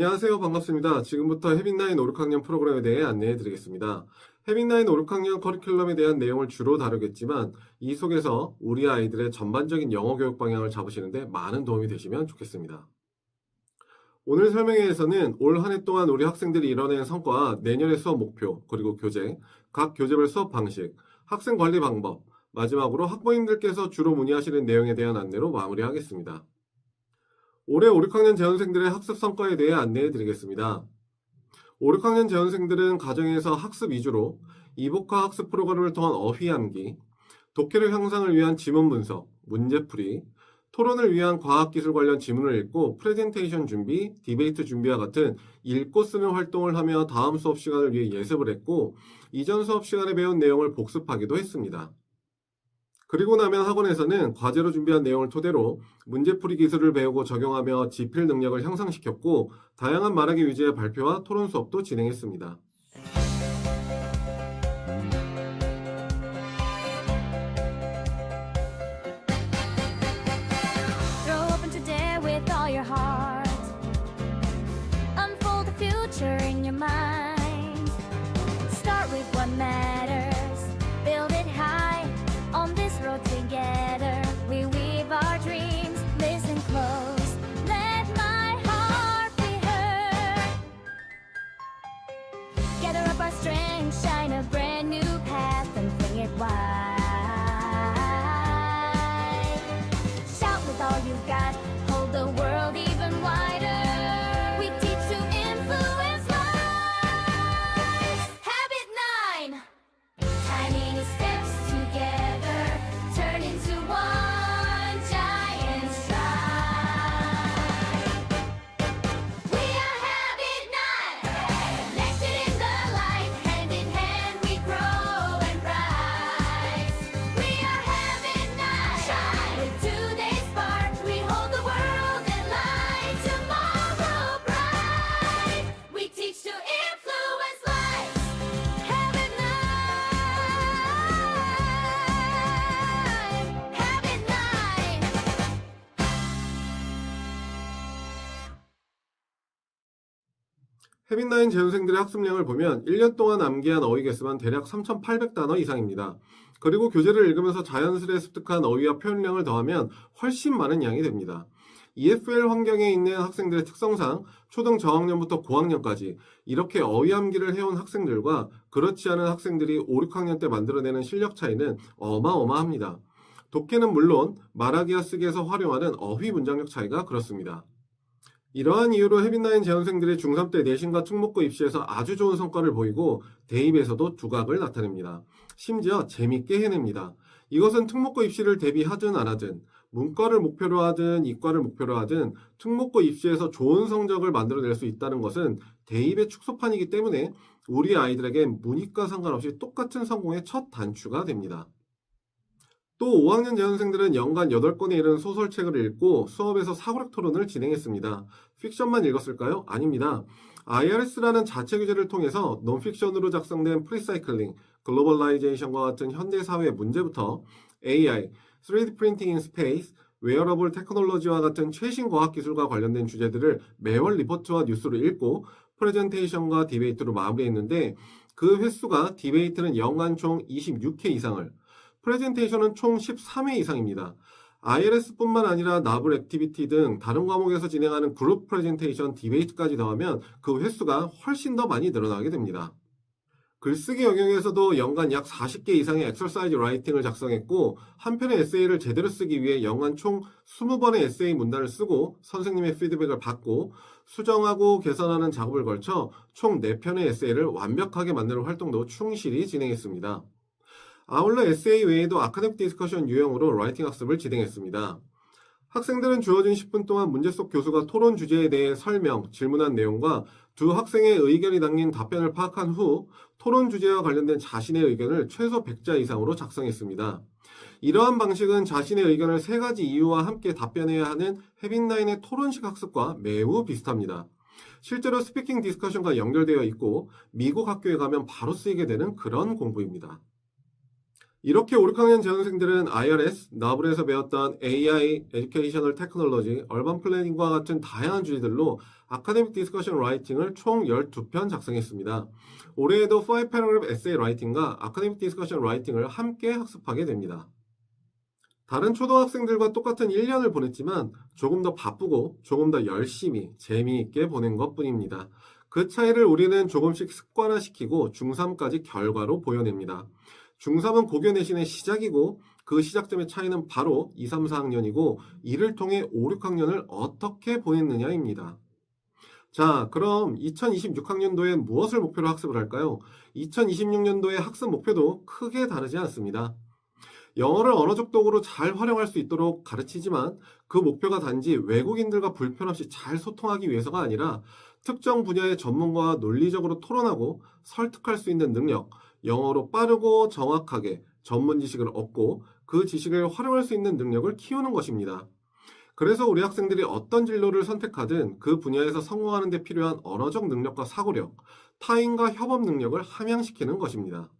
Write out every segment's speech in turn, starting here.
안녕하세요. 반갑습니다. 지금부터 해빈나인 5, 6학년 프로그램에 대해 안내해 드리겠습니다. 해빈나인 5, 6학년 커리큘럼에 대한 내용을 주로 다루겠지만 이 속에서 우리 아이들의 전반적인 영어 교육 방향을 잡으시는데 많은 도움이 되시면 좋겠습니다. 오늘 설명회에서는 올 한 해 동안 우리 학생들이 이뤄낸 성과, 내년의 수업 목표, 그리고 교재, 각 교재별 수업 방식, 학생 관리 방법, 마지막으로 학부모님들께서 주로 문의하시는 내용에 대한 안내로 마무리하겠습니다. 올해 5, 6학년 재원생들의 학습 성과에 대해 안내해 드리겠습니다. 5, 6학년 재원생들은 가정에서 학습 위주로 이복화 학습 프로그램을 통한 어휘 암기, 독해력 향상을 위한 지문 분석, 문제풀이, 토론을 위한 과학기술 관련 지문을 읽고 프레젠테이션 준비, 디베이트 준비와 같은 읽고 쓰는 활동을 하며 다음 수업 시간을 위해 예습을 했고 이전 수업 시간에 배운 내용을 복습하기도 했습니다. 그리고 나면 학원에서는 과제로 준비한 내용을 토대로 문제풀이 기술을 배우고 적용하며 지필 능력을 향상시켰고 다양한 말하기 위주의 발표와 토론 수업도 진행했습니다. 해빈나인 재원생들의 학습량을 보면 1년 동안 암기한 어휘 개수만 대략 3,800단어 이상입니다. 그리고 교재를 읽으면서 자연스레 습득한 어휘와 표현량을 더하면 훨씬 많은 양이 됩니다. EFL 환경에 있는 학생들의 특성상 초등 저학년부터 고학년까지 이렇게 어휘 암기를 해온 학생들과 그렇지 않은 학생들이 5, 6학년 때 만들어내는 실력 차이는 어마어마합니다. 독해는 물론 말하기와 쓰기에서 활용하는 어휘 문장력 차이가 그렇습니다. 이러한 이유로 해빈나인 재원생들의 중3 때 내신과 특목고 입시에서 아주 좋은 성과를 보이고 대입에서도 두각을 나타냅니다. 심지어 재밌게 해냅니다. 이것은 특목고 입시를 대비하든 안 하든 문과를 목표로 하든 이과를 목표로 하든 특목고 입시에서 좋은 성적을 만들어낼 수 있다는 것은 대입의 축소판이기 때문에 우리 아이들에게 문이과 상관없이 똑같은 성공의 첫 단추가 됩니다. 또 5학년 재원생들은 연간 8권에 이르는 소설책을 읽고 수업에서 사고력 토론을 진행했습니다. 픽션만 읽었을까요? 아닙니다. IRS라는 자체 규제를 통해서 논픽션으로 작성된 프리사이클링, 글로벌라이제이션과 같은 현대 사회의 문제부터 AI, 3D 프린팅 인 스페이스, 웨어러블 테크놀로지와 같은 최신 과학 기술과 관련된 주제들을 매월 리포트와 뉴스로 읽고 프레젠테이션과 디베이트로 마무리했는데 그 횟수가 디베이트는 연간 총 26회 이상을 프레젠테이션은 총 13회 이상입니다. ILS뿐만 아니라 나블 액티비티 등 다른 과목에서 진행하는 그룹 프레젠테이션 디베이트까지 더하면 그 횟수가 훨씬 더 많이 늘어나게 됩니다. 글쓰기 영역에서도 연간 약 40개 이상의 엑서사이즈 라이팅을 작성했고 한 편의 에세이를 제대로 쓰기 위해 연간 총 20번의 에세이 문단을 쓰고 선생님의 피드백을 받고 수정하고 개선하는 작업을 걸쳐 총 4편의 에세이를 완벽하게 만드는 활동도 충실히 진행했습니다. 아울러 에세이 외에도 아카데믹 디스커션 유형으로 라이팅 학습을 진행했습니다. 학생들은 주어진 10분 동안 문제 속 교수가 토론 주제에 대해 설명, 질문한 내용과 두 학생의 의견이 담긴 답변을 파악한 후 토론 주제와 관련된 자신의 의견을 최소 100자 이상으로 작성했습니다. 이러한 방식은 자신의 의견을 세 가지 이유와 함께 답변해야 하는 헤빈라인의 토론식 학습과 매우 비슷합니다. 실제로 스피킹 디스커션과 연결되어 있고 미국 학교에 가면 바로 쓰이게 되는 그런 공부입니다. 이렇게 5, 6학년 재원생들은 IRS, 나블에서 배웠던 AI, 에듀케이셔널 테크놀로지, 얼반 플래닝과 같은 다양한 주제들로 아카데믹 디스커션 라이팅을 총 12편 작성했습니다. 올해에도 5 패러그래프 에세이 라이팅과 아카데믹 디스커션 라이팅을 함께 학습하게 됩니다. 다른 초등학생들과 똑같은 1년을 보냈지만 조금 더 바쁘고 조금 더 열심히 재미있게 보낸 것 뿐입니다. 그 차이를 우리는 조금씩 습관화시키고 중3까지 결과로 보여냅니다. 중3은 고교 내신의 시작이고 그 시작점의 차이는 바로 2, 3, 4학년이고 이를 통해 5, 6학년을 어떻게 보냈느냐입니다. 자, 그럼 2026학년도엔 무엇을 목표로 학습을 할까요? 2026년도의 학습 목표도 크게 다르지 않습니다. 영어를 언어적 도구로 잘 활용할 수 있도록 가르치지만 그 목표가 단지 외국인들과 불편 없이 잘 소통하기 위해서가 아니라 특정 분야의 전문가와 논리적으로 토론하고 설득할 수 있는 능력, 영어로 빠르고 정확하게 전문 지식을 얻고 그 지식을 활용할 수 있는 능력을 키우는 것입니다. 그래서 우리 학생들이 어떤 진로를 선택하든 그 분야에서 성공하는 데 필요한 언어적 능력과 사고력, 타인과 협업 능력을 함양시키는 것입니다.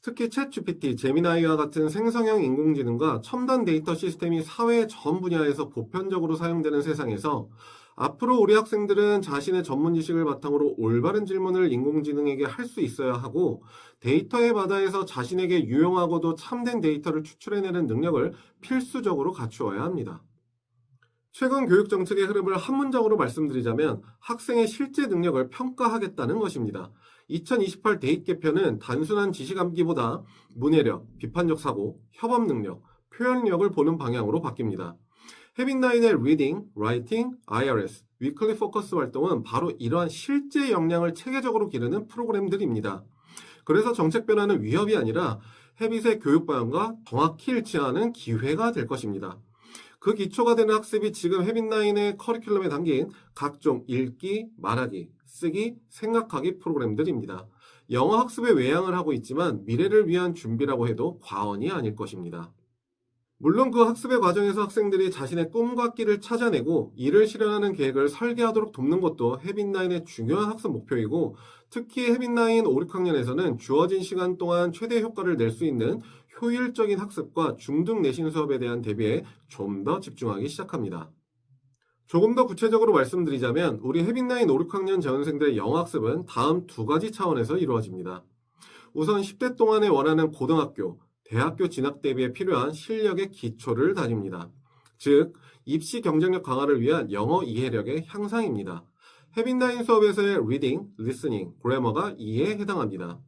특히 챗 GPT, 제미나이와 같은 생성형 인공지능과 첨단 데이터 시스템이 사회의 전 분야에서 보편적으로 사용되는 세상에서 앞으로 우리 학생들은 자신의 전문 지식을 바탕으로 올바른 질문을 인공지능에게 할 수 있어야 하고 데이터의 바다에서 자신에게 유용하고도 참된 데이터를 추출해내는 능력을 필수적으로 갖추어야 합니다. 최근 교육 정책의 흐름을 한 문장으로 말씀드리자면 학생의 실제 능력을 평가하겠다는 것입니다. 2028 데이트 개편은 단순한 지식 암기보다 문해력, 비판적 사고, 협업 능력, 표현력을 보는 방향으로 바뀝니다. 헤빈나인의 리딩, 라이팅, IRS, 위클리 포커스 활동은 바로 이러한 실제 역량을 체계적으로 기르는 프로그램들입니다. 그래서 정책 변화는 위협이 아니라 헤빗의 교육 방향과 정확히 일치하는 기회가 될 것입니다. 그 기초가 되는 학습이 지금 헤빗나인의 커리큘럼에 담긴 각종 읽기, 말하기, 쓰기, 생각하기 프로그램들입니다. 영어 학습의 외양을 하고 있지만 미래를 위한 준비라고 해도 과언이 아닐 것입니다. 물론 그 학습의 과정에서 학생들이 자신의 꿈과 끼를 찾아내고 이를 실현하는 계획을 설계하도록 돕는 것도 헤빗나인의 중요한 학습 목표이고 특히 헤빗나인 5, 6학년에서는 주어진 시간 동안 최대 효과를 낼 수 있는 효율적인 학습과 중등 내신 수업에 대한 대비에 좀 더 집중하기 시작합니다. 조금 더 구체적으로 말씀드리자면 우리 헤빗나인 5, 6학년 재원생들의 영어 학습은 다음 두 가지 차원에서 이루어집니다. 우선 10대 동안에 원하는 고등학교, 대학교 진학 대비에 필요한 실력의 기초를 다집니다. 즉, 입시 경쟁력 강화를 위한 영어 이해력의 향상입니다. 헤빈나인 수업에서의 리딩, 리스닝, 그래머가 이에 해당합니다.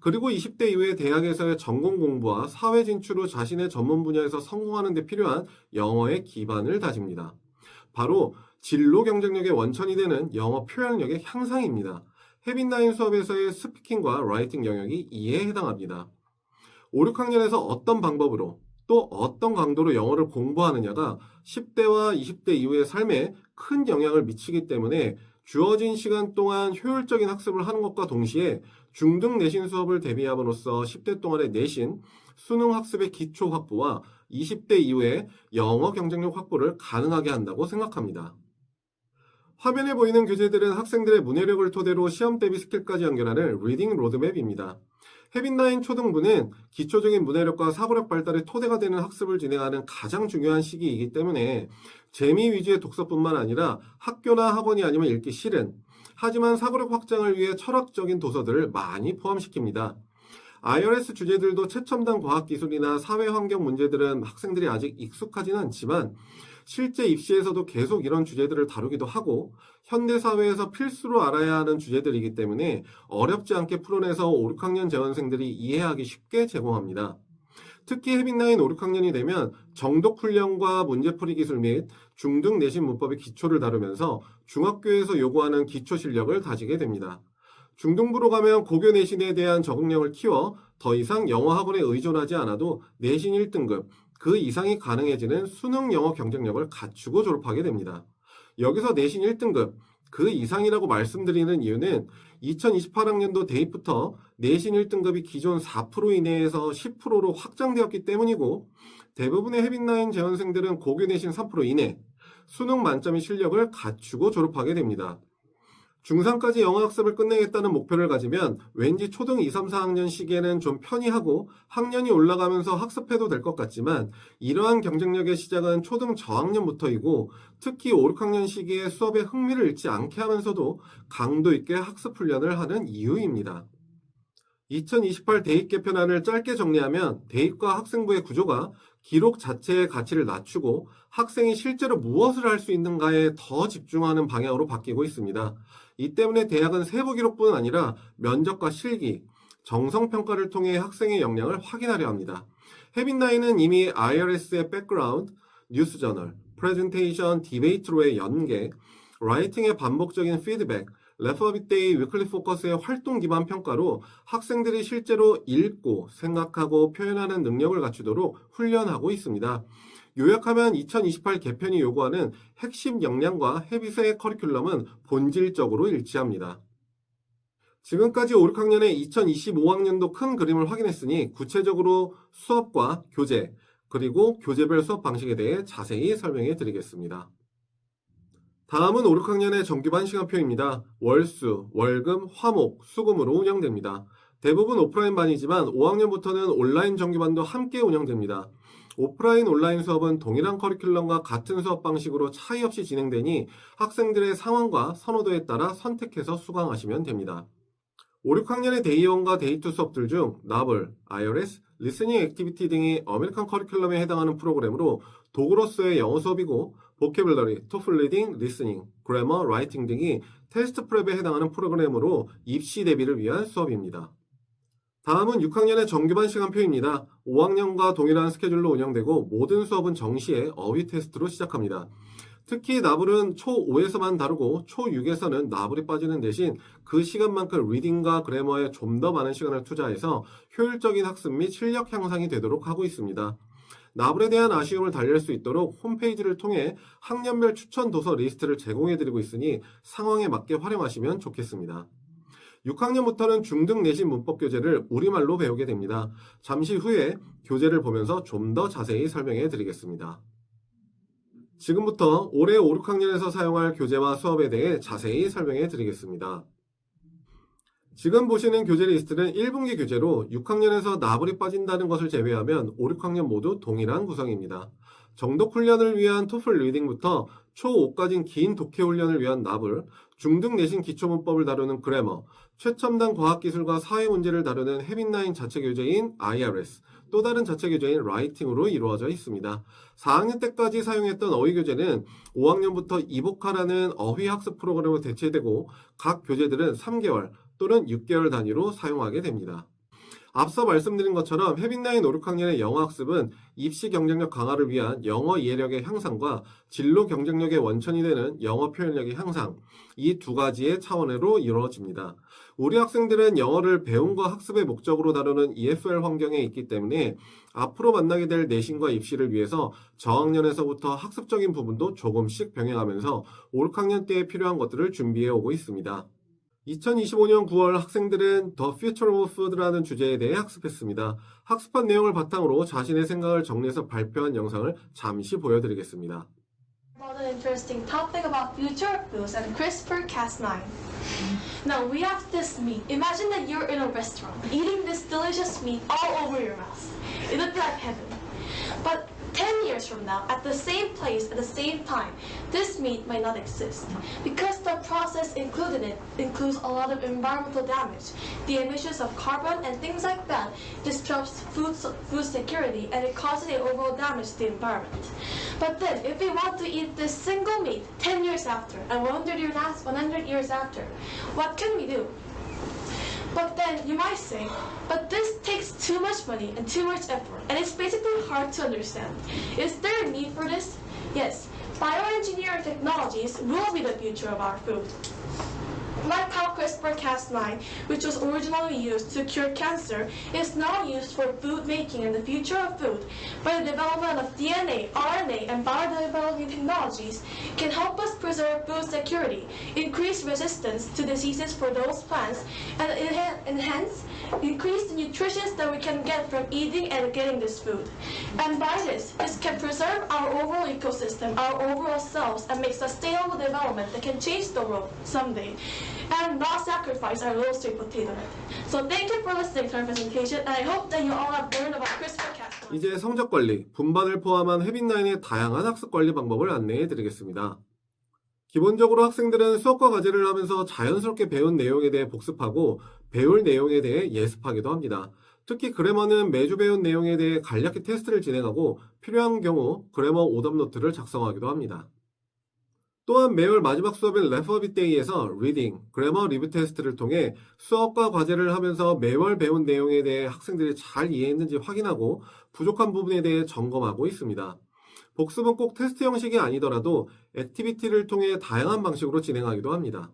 그리고 20대 이후에 대학에서의 전공 공부와 사회 진출 후 자신의 전문 분야에서 성공하는 데 필요한 영어의 기반을 다집니다. 바로 진로 경쟁력의 원천이 되는 영어 표현력의 향상입니다. 헤빈나인 수업에서의 스피킹과 라이팅 영역이 이에 해당합니다. 5, 6학년에서 어떤 방법으로 또 어떤 강도로 영어를 공부하느냐가 10대와 20대 이후의 삶에 큰 영향을 미치기 때문에 주어진 시간 동안 효율적인 학습을 하는 것과 동시에 중등 내신 수업을 대비함으로써 10대 동안의 내신, 수능 학습의 기초 확보와 20대 이후에 영어 경쟁력 확보를 가능하게 한다고 생각합니다. 화면에 보이는 교재들은 학생들의 문해력을 토대로 시험 대비 스킬까지 연결하는 리딩 로드맵입니다. 헤빈나인 초등부는 기초적인 문해력과 사고력 발달의 토대가 되는 학습을 진행하는 가장 중요한 시기이기 때문에 재미 위주의 독서뿐만 아니라 학교나 학원이 아니면 읽기 싫은 하지만 사고력 확장을 위해 철학적인 도서들을 많이 포함시킵니다. IRS 주제들도 최첨단 과학기술이나 사회환경 문제들은 학생들이 아직 익숙하지는 않지만 실제 입시에서도 계속 이런 주제들을 다루기도 하고 현대사회에서 필수로 알아야 하는 주제들이기 때문에 어렵지 않게 풀어내서 5, 6학년 재원생들이 이해하기 쉽게 제공합니다. 특히 헤빈나인 5, 6학년이 되면 정독 훈련과 문제풀이 기술 및 중등 내신 문법의 기초를 다루면서 중학교에서 요구하는 기초 실력을 다지게 됩니다. 중등부로 가면 고교 내신에 대한 적응력을 키워 더 이상 영어 학원에 의존하지 않아도 내신 1등급, 그 이상이 가능해지는 수능 영어 경쟁력을 갖추고 졸업하게 됩니다. 여기서 내신 1등급, 그 이상이라고 말씀드리는 이유는 2028학년도 대입부터 내신 1등급이 기존 4% 이내에서 10%로 확장되었기 때문이고 대부분의 헤빈나인 재원생들은 고교 내신 3% 이내, 수능 만점의 실력을 갖추고 졸업하게 됩니다. 중3까지 영어 학습을 끝내겠다는 목표를 가지면 왠지 초등 2, 3, 4학년 시기에는 좀 편히 하고 학년이 올라가면서 학습해도 될 것 같지만 이러한 경쟁력의 시작은 초등 저학년부터이고 특히 5, 6학년 시기에 수업에 흥미를 잃지 않게 하면서도 강도 있게 학습 훈련을 하는 이유입니다. 2028 대입 개편안을 짧게 정리하면 대입과 학생부의 구조가 기록 자체의 가치를 낮추고 학생이 실제로 무엇을 할 수 있는가에 더 집중하는 방향으로 바뀌고 있습니다. 이 때문에 대학은 세부 기록뿐 아니라 면접과 실기, 정성평가를 통해 학생의 역량을 확인하려 합니다. 헤빈나인은 이미 IRS의 백그라운드, 뉴스 저널, 프레젠테이션, 디베이트로의 연계, 라이팅의 반복적인 피드백, 레퍼빗데이 위클리 포커스의 활동 기반 평가로 학생들이 실제로 읽고 생각하고 표현하는 능력을 갖추도록 훈련하고 있습니다. 요약하면 2028 개편이 요구하는 핵심 역량과 헤비세의 커리큘럼은 본질적으로 일치합니다. 지금까지 5, 6학년의 2025학년도 큰 그림을 확인했으니 구체적으로 수업과 교재, 그리고 교재별 수업 방식에 대해 자세히 설명해 드리겠습니다. 다음은 5, 6학년의 정규반 시간표입니다. 월수, 월금, 화목, 수금으로 운영됩니다. 대부분 오프라인 반이지만 5학년부터는 온라인 정규반도 함께 운영됩니다. 오프라인 온라인 수업은 동일한 커리큘럼과 같은 수업 방식으로 차이 없이 진행되니 학생들의 상황과 선호도에 따라 선택해서 수강하시면 됩니다. 5, 6학년의 데이1과 데이2 수업들 중 나블, IRS, 리스닝 액티비티 등이 어메리칸 커리큘럼에 해당하는 프로그램으로 도구로서의 영어 수업이고 보케블러리, 토플 리딩, 리스닝, 그래머, 라이팅 등이 테스트 프랩에 해당하는 프로그램으로 입시 대비를 위한 수업입니다. 다음은 6학년의 정규반 시간표입니다. 5학년과 동일한 스케줄로 운영되고 모든 수업은 정시에 어휘 테스트로 시작합니다. 특히 나블은 초 5에서만 다루고 초 6에서는 나블이 빠지는 대신 그 시간만큼 리딩과 그래머에 좀 더 많은 시간을 투자해서 효율적인 학습 및 실력 향상이 되도록 하고 있습니다. 나블에 대한 아쉬움을 달랠 수 있도록 홈페이지를 통해 학년별 추천 도서 리스트를 제공해드리고 있으니 상황에 맞게 활용하시면 좋겠습니다. 6학년부터는 중등 내신 문법 교재를 우리말로 배우게 됩니다. 잠시 후에 교재를 보면서 좀 더 자세히 설명해 드리겠습니다. 지금부터 올해 5, 6학년에서 사용할 교재와 수업에 대해 자세히 설명해 드리겠습니다. 지금 보시는 교재 리스트는 1분기 교재로 6학년에서 나불이 빠진다는 것을 제외하면 5, 6학년 모두 동일한 구성입니다. 정독 훈련을 위한 토플 리딩부터 초5까지는 긴 독해 훈련을 위한 나불, 중등 내신 기초문법을 다루는 그래머, 최첨단 과학기술과 사회 문제를 다루는 헤빈나인 자체 교재인 IRS, 또 다른 자체 교재인 라이팅으로 이루어져 있습니다. 4학년 때까지 사용했던 어휘 교재는 5학년부터 이보카라는 어휘 학습 프로그램으로 대체되고 각 교재들은 3개월 또는 6개월 단위로 사용하게 됩니다. 앞서 말씀드린 것처럼 헤빈나인 5, 6학년의 영어 학습은 입시 경쟁력 강화를 위한 영어 이해력의 향상과 진로 경쟁력의 원천이 되는 영어 표현력의 향상, 이 두 가지의 차원으로 이루어집니다. 우리 학생들은 영어를 배움과 학습의 목적으로 다루는 EFL 환경에 있기 때문에 앞으로 만나게 될 내신과 입시를 위해서 저학년에서부터 학습적인 부분도 조금씩 병행하면서 5, 6학년 때에 필요한 것들을 준비해 오고 있습니다. 2025년 9월 학생들은 The Future of Food라는 주제에 대해 학습했습니다. 학습한 내용을 바탕으로 자신의 생각을 정리해서 발표한 영상을 잠시 보여드리겠습니다. about an interesting topic about future foods and CRISPR-Cas9. Now we have this meat. Imagine that you're in a restaurant eating this delicious meat all over your mouth. It be like heaven. But 10 years from now, at the same place at the same time, this meat might not exist because the process included in it includes a lot of environmental damage. The emissions of carbon and things like that disrupts food food security and it causes the overall damage to the environment. But then, if we want to eat this single meat 10 years after and 100 years after, 100 years after, what can we do? But then you might say, but this takes too much money and too much effort, and it's basically hard to understand. Is there a need for this? Yes, bioengineering technologies will be the future of our food. Like how CRISPR-Cas9, which was originally used to cure cancer, is now used for food making and the future of food, by the development of DNA, RNA, and biodeveloping technologies can help us preserve food security, increase resistance to diseases for those plants, and enhance increase the nutrition that we can get from eating and getting this food. And by this, this can preserve our overall ecosystem, our overall selves, and make sustainable development that can change the world someday. And not sacrifice our little sweet potato. So thank you for listening to our presentation, and I hope that you all have learned about CRISPR-Cas9. 이제 성적 관리, 분반을 포함한 헤빗나인의 다양한 학습 관리 방법을 안내해 드리겠습니다. 기본적으로 학생들은 수업과 과제를 하면서 자연스럽게 배운 내용에 대해 복습하고 배울 내용에 대해 예습하기도 합니다. 특히 그래머는 매주 배운 내용에 대해 간략히 테스트를 진행하고 필요한 경우 그래머 오답 노트를 작성하기도 합니다. 또한 매월 마지막 수업인 레퍼빗데이에서 리딩, 그래머 리뷰 테스트를 통해 수업과 과제를 하면서 매월 배운 내용에 대해 학생들이 잘 이해했는지 확인하고 부족한 부분에 대해 점검하고 있습니다. 복습은 꼭 테스트 형식이 아니더라도 액티비티를 통해 다양한 방식으로 진행하기도 합니다.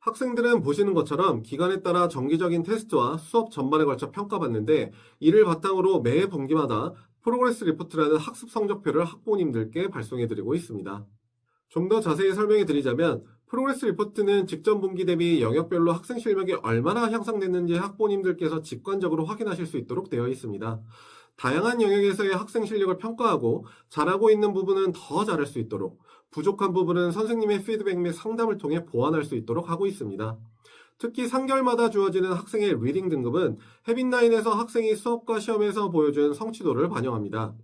학생들은 보시는 것처럼 기간에 따라 정기적인 테스트와 수업 전반에 걸쳐 평가받는데 이를 바탕으로 매 분기마다 프로그레스 리포트라는 학습 성적표를 학부모님들께 발송해드리고 있습니다. 좀 더 자세히 설명해 드리자면 프로그레스 리포트는 직전 분기 대비 영역별로 학생 실력이 얼마나 향상됐는지 학부모님들께서 직관적으로 확인하실 수 있도록 되어 있습니다. 다양한 영역에서의 학생 실력을 평가하고 잘하고 있는 부분은 더 잘할 수 있도록 부족한 부분은 선생님의 피드백 및 상담을 통해 보완할 수 있도록 하고 있습니다. 특히 3개월마다 주어지는 학생의 리딩 등급은 헤빗나인에서 학생이 수업과 시험에서 보여준 성취도를 반영합니다.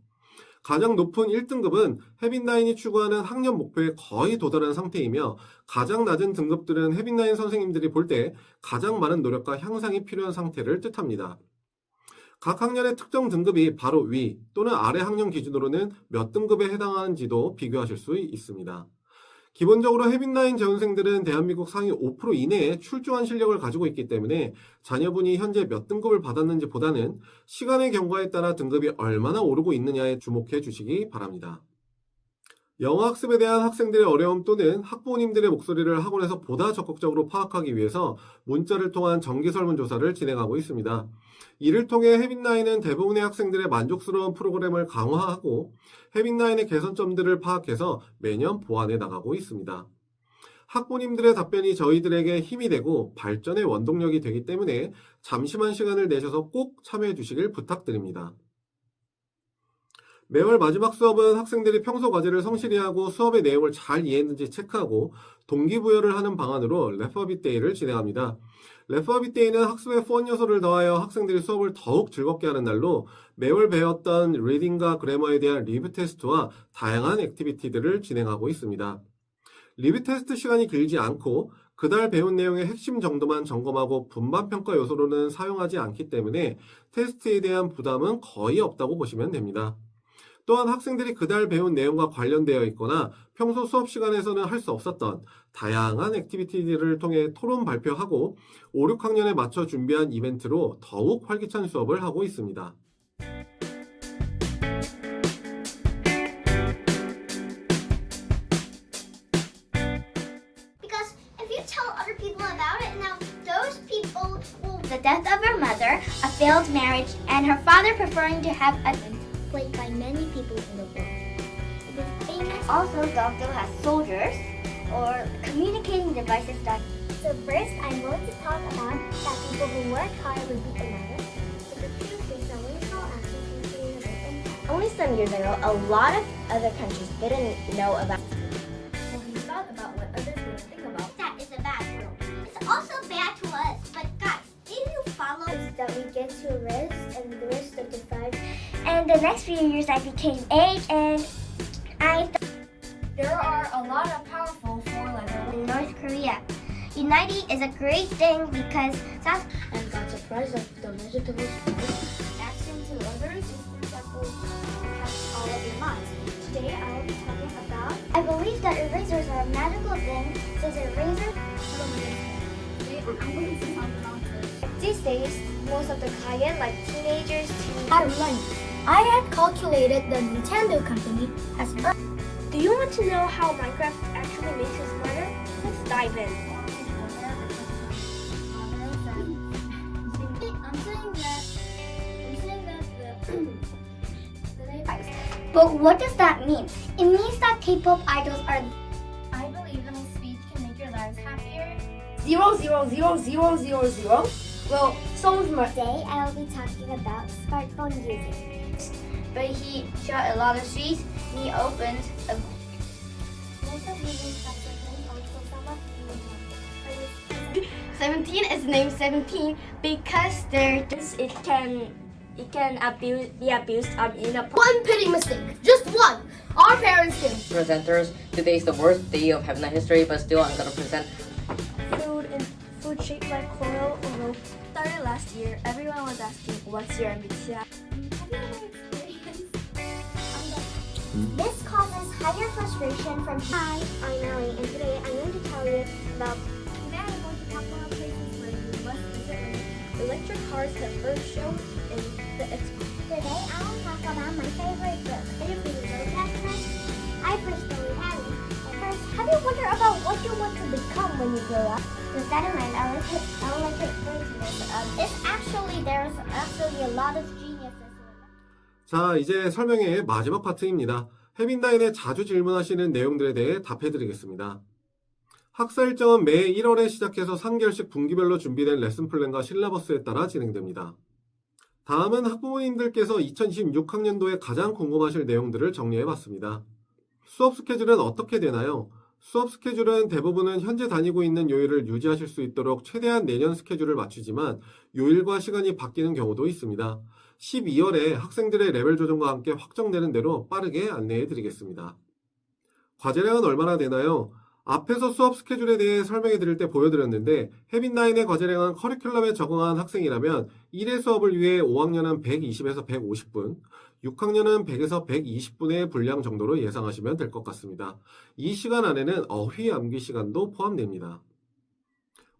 가장 높은 1등급은 헤빗나인이 추구하는 학년 목표에 거의 도달한 상태이며 가장 낮은 등급들은 헤빗나인 선생님들이 볼 때 가장 많은 노력과 향상이 필요한 상태를 뜻합니다. 각 학년의 특정 등급이 바로 위 또는 아래 학년 기준으로는 몇 등급에 해당하는지도 비교하실 수 있습니다. 기본적으로 헤빗나인 재원생들은 대한민국 상위 5% 이내에 출중한 실력을 가지고 있기 때문에 자녀분이 현재 몇 등급을 받았는지 보다는 시간의 경과에 따라 등급이 얼마나 오르고 있느냐에 주목해 주시기 바랍니다. 영어 학습에 대한 학생들의 어려움 또는 학부모님들의 목소리를 학원에서 보다 적극적으로 파악하기 위해서 문자를 통한 정기 설문조사를 진행하고 있습니다. 이를 통해 헤빗나인은 대부분의 학생들의 만족스러운 프로그램을 강화하고 헤빗나인의 개선점들을 파악해서 매년 보완해 나가고 있습니다. 학부모님들의 답변이 저희들에게 힘이 되고 발전의 원동력이 되기 때문에 잠시만 시간을 내셔서 꼭 참여해 주시길 부탁드립니다. 매월 마지막 수업은 학생들이 평소 과제를 성실히 하고 수업의 내용을 잘 이해했는지 체크하고 동기부여를 하는 방안으로 레퍼빗 데이를 진행합니다. 레퍼빗 데이는 학습의 펀 요소를 더하여 학생들이 수업을 더욱 즐겁게 하는 날로 매월 배웠던 리딩과 그래머에 대한 리뷰 테스트와 다양한 액티비티들을 진행하고 있습니다. 리뷰 테스트 시간이 길지 않고 그달 배운 내용의 핵심 정도만 점검하고 분반 평가 요소로는 사용하지 않기 때문에 테스트에 대한 부담은 거의 없다고 보시면 됩니다. 또한 학생들이 그달 배운 내용과 관련되어 있거나 평소 수업 시간에서는 할 수 없었던 다양한 액티비티들을 통해 토론 발표하고 5, 6학년에 맞춰 준비한 이벤트로 더욱 활기찬 수업을 하고 있습니다. Played by many people in the world. Is. Also, Doctor has soldiers or communicating devices that. So, first, I'm going to talk about that people who work hard will beat the mother. But the truth is that when small actions can create a big impact. Only some years ago, a lot of other countries didn't know about. So we thought about what others would think about. That is a bad rule. It's also bad to us. But guys, if you follow That we get to rest and the rest of the five. And the next few years, I became eight, and I. There are a lot of powerful four-letter In North Korea, uniting is a great thing because South. and got surprised of the vegetables. Action to others is catch all of your minds. Today I will be talking about I believe that erasers are a magical thing since eraser. Today I'm going to talk. These days, most of the client like teenagers to. Money. I had calculated the Nintendo company has earned Do you want to know how Minecraft actually makes us smarter? Let's dive in. I'm saying that I'm saying that the, that But what does that mean? It means that K-pop idols are I believe that speech can make your lives happier. zero zero zero zero zero zero. Well, someone's my Today I will be talking about smartphone using. But he shot a lot of trees and he opened a Most of using subsequent also some of using. For the 17 is named 17 because there it can it can abuse be abused um, in a One petty mistake, just one. Our parents did. presenters. Today is the worst day of Have Night History, but still I'm gonna present food and food shaped like coral or rope. Started last year. Everyone was asking, "What's your MBTI?" This causes higher frustration from Hi, I'm Ellie, and today I'm going to tell you about Today I'm going to talk about places where you must visit. Electric cars have first show in the expo. Today I will talk about my favorite book. Are you reading those lessons? I personally haven't. First, have you wondered about what you want to become when you grow up? With that in mind, I would like to, I would like to explain to this. Um, it's actually, there's actually a lot of geniuses who are 자, 이제 설명의 마지막 파트입니다. 해빈다인에 자주 질문하시는 내용들에 대해 답해드리겠습니다. 학사 일정은 매 1월에 시작해서 3개월씩 분기별로 준비된 레슨 플랜과 실라버스에 따라 진행됩니다. 다음은 학부모님들께서 2026학년도에 가장 궁금하실 내용들을 정리해봤습니다. 수업 스케줄은 어떻게 되나요? 수업 스케줄은 대부분은 현재 다니고 있는 요일을 유지하실 수 있도록 최대한 내년 스케줄을 맞추지만 요일과 시간이 바뀌는 경우도 있습니다. 12월에 학생들의 레벨 조정과 함께 확정되는 대로 빠르게 안내해 드리겠습니다. 과제량은 얼마나 되나요? 앞에서 수업 스케줄에 대해 설명해 드릴 때 보여드렸는데 해빈나인의 과제량은 커리큘럼에 적응한 학생이라면 1회 수업을 위해 5학년은 120에서 150분, 6학년은 100에서 120분의 분량 정도로 예상하시면 될 것 같습니다. 이 시간 안에는 어휘 암기 시간도 포함됩니다.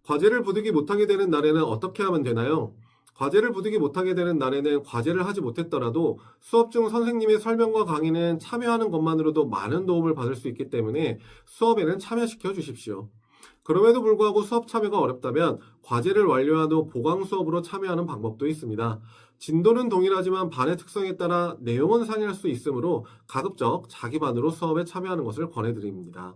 과제를 부득이 못하게 되는 날에는 어떻게 하면 되나요? 과제를 부득이 못하게 되는 날에는 과제를 하지 못했더라도 수업 중 선생님의 설명과 강의는 참여하는 것만으로도 많은 도움을 받을 수 있기 때문에 수업에는 참여시켜 주십시오. 그럼에도 불구하고 수업 참여가 어렵다면 과제를 완료한 후 보강 수업으로 참여하는 방법도 있습니다. 진도는 동일하지만 반의 특성에 따라 내용은 상이할 수 있으므로 가급적 자기 반으로 수업에 참여하는 것을 권해드립니다.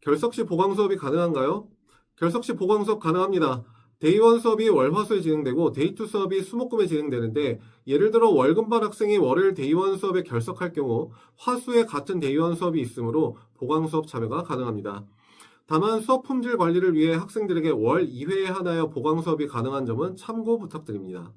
결석 시 보강 수업이 가능한가요? 결석 시 보강 수업 가능합니다. 데이1 수업이 월화수에 진행되고 데이2 수업이 수목금에 진행되는데 예를 들어 월금반 학생이 월요일 데이1 수업에 결석할 경우 화수에 같은 데이1 수업이 있으므로 보강 수업 참여가 가능합니다. 다만 수업 품질 관리를 위해 학생들에게 월 2회에 하나여 보강 수업이 가능한 점은 참고 부탁드립니다.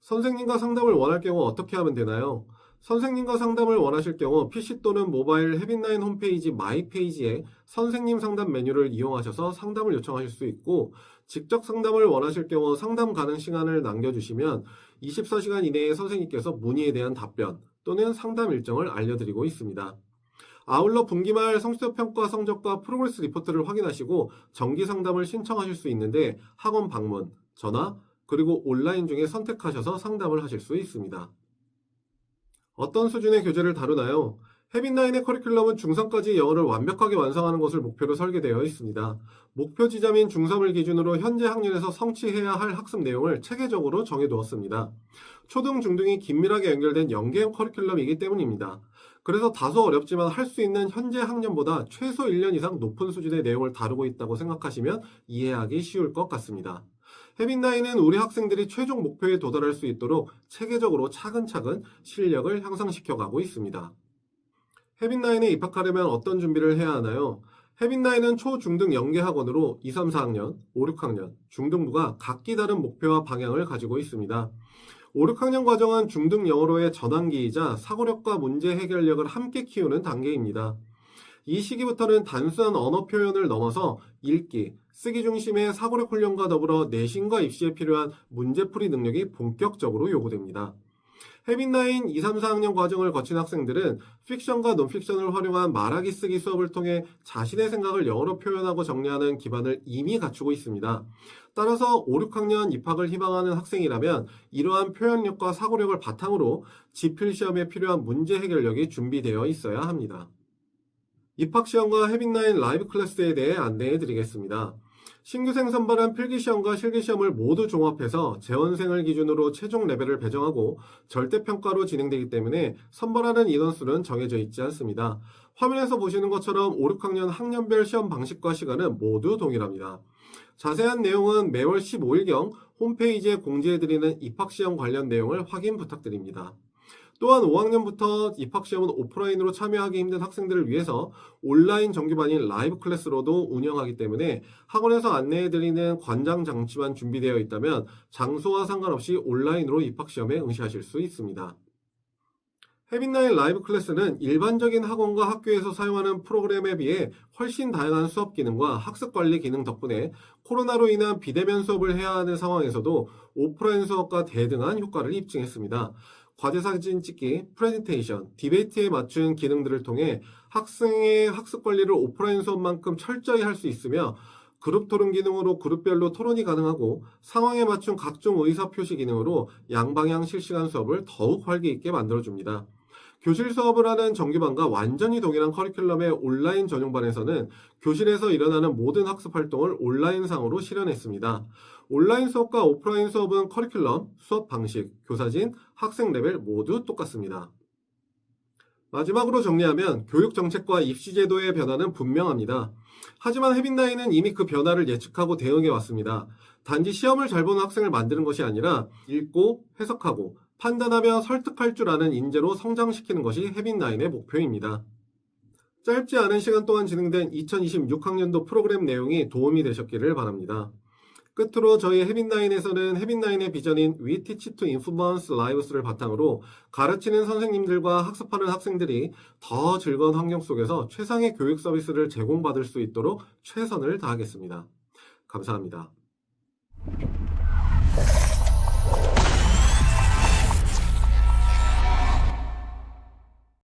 선생님과 상담을 원할 경우 어떻게 하면 되나요? 선생님과 상담을 원하실 경우 PC 또는 모바일 해빈나인 홈페이지 마이 페이지에 선생님 상담 메뉴를 이용하셔서 상담을 요청하실 수 있고 직접 상담을 원하실 경우 상담 가능 시간을 남겨주시면 24시간 이내에 선생님께서 문의에 대한 답변 또는 상담 일정을 알려드리고 있습니다. 아울러 분기말 성취도 평가 성적과 프로그레스 리포트를 확인하시고 정기 상담을 신청하실 수 있는데 학원 방문, 전화, 그리고 온라인 중에 선택하셔서 상담을 하실 수 있습니다. 어떤 수준의 교재를 다루나요? 해빈나인의 커리큘럼은 중3까지 영어를 완벽하게 완성하는 것을 목표로 설계되어 있습니다. 목표 지점인 중3을 기준으로 현재 학년에서 성취해야 할 학습 내용을 체계적으로 정해두었습니다. 초등, 중등이 긴밀하게 연결된 연계형 커리큘럼이기 때문입니다. 그래서 다소 어렵지만 할 수 있는 현재 학년보다 최소 1년 이상 높은 수준의 내용을 다루고 있다고 생각하시면 이해하기 쉬울 것 같습니다. 해빈나인은 우리 학생들이 최종 목표에 도달할 수 있도록 체계적으로 차근차근 실력을 향상시켜 가고 있습니다. 해빈나인에 입학하려면 어떤 준비를 해야 하나요? 해빈나인은 초, 중등 연계학원으로 2, 3, 4학년, 5, 6학년, 중등부가 각기 다른 목표와 방향을 가지고 있습니다. 5, 6학년 과정은 중등 영어로의 전환기이자 사고력과 문제 해결력을 함께 키우는 단계입니다. 이 시기부터는 단순한 언어 표현을 넘어서 읽기, 쓰기 중심의 사고력 훈련과 더불어 내신과 입시에 필요한 문제풀이 능력이 본격적으로 요구됩니다. 해빈나인 2, 3, 4학년 과정을 거친 학생들은 픽션과 논픽션을 활용한 말하기 쓰기 수업을 통해 자신의 생각을 영어로 표현하고 정리하는 기반을 이미 갖추고 있습니다. 따라서 5, 6학년 입학을 희망하는 학생이라면 이러한 표현력과 사고력을 바탕으로 지필 시험에 필요한 문제 해결력이 준비되어 있어야 합니다. 입학시험과 해빈나인 라이브 클래스에 대해 안내해 드리겠습니다. 신규생 선발한 필기시험과 실기시험을 모두 종합해서 재원생을 기준으로 최종 레벨을 배정하고 절대평가로 진행되기 때문에 선발하는 인원수는 정해져 있지 않습니다. 화면에서 보시는 것처럼 5, 6학년 학년별 시험 방식과 시간은 모두 동일합니다. 자세한 내용은 매월 15일경 홈페이지에 공지해드리는 입학시험 관련 내용을 확인 부탁드립니다. 또한 5학년부터 입학시험은 오프라인으로 참여하기 힘든 학생들을 위해서 온라인 정규반인 라이브 클래스로도 운영하기 때문에 학원에서 안내해드리는 관장 장치만 준비되어 있다면 장소와 상관없이 온라인으로 입학시험에 응시하실 수 있습니다. 해빈나인 라이브 클래스는 일반적인 학원과 학교에서 사용하는 프로그램에 비해 훨씬 다양한 수업 기능과 학습 관리 기능 덕분에 코로나로 인한 비대면 수업을 해야 하는 상황에서도 오프라인 수업과 대등한 효과를 입증했습니다. 과제 사진 찍기, 프레젠테이션, 디베이트에 맞춘 기능들을 통해 학생의 학습 관리를 오프라인 수업만큼 철저히 할 수 있으며 그룹 토론 기능으로 그룹별로 토론이 가능하고 상황에 맞춘 각종 의사 표시 기능으로 양방향 실시간 수업을 더욱 활기 있게 만들어줍니다. 교실 수업을 하는 정규반과 완전히 동일한 커리큘럼의 온라인 전용반에서는 교실에서 일어나는 모든 학습 활동을 온라인상으로 실현했습니다. 온라인 수업과 오프라인 수업은 커리큘럼, 수업 방식, 교사진, 학생 레벨 모두 똑같습니다. 마지막으로 정리하면 교육 정책과 입시 제도의 변화는 분명합니다. 하지만 해빈나이는 이미 그 변화를 예측하고 대응해 왔습니다. 단지 시험을 잘 보는 학생을 만드는 것이 아니라 읽고 해석하고 판단하며 설득할 줄 아는 인재로 성장시키는 것이 해빈나인의 목표입니다. 짧지 않은 시간 동안 진행된 2026학년도 프로그램 내용이 도움이 되셨기를 바랍니다. 끝으로 저희 해빈나인에서는 해빈나인의 비전인 We Teach to Influence Lives를 바탕으로 가르치는 선생님들과 학습하는 학생들이 더 즐거운 환경 속에서 최상의 교육 서비스를 제공받을 수 있도록 최선을 다하겠습니다. 감사합니다.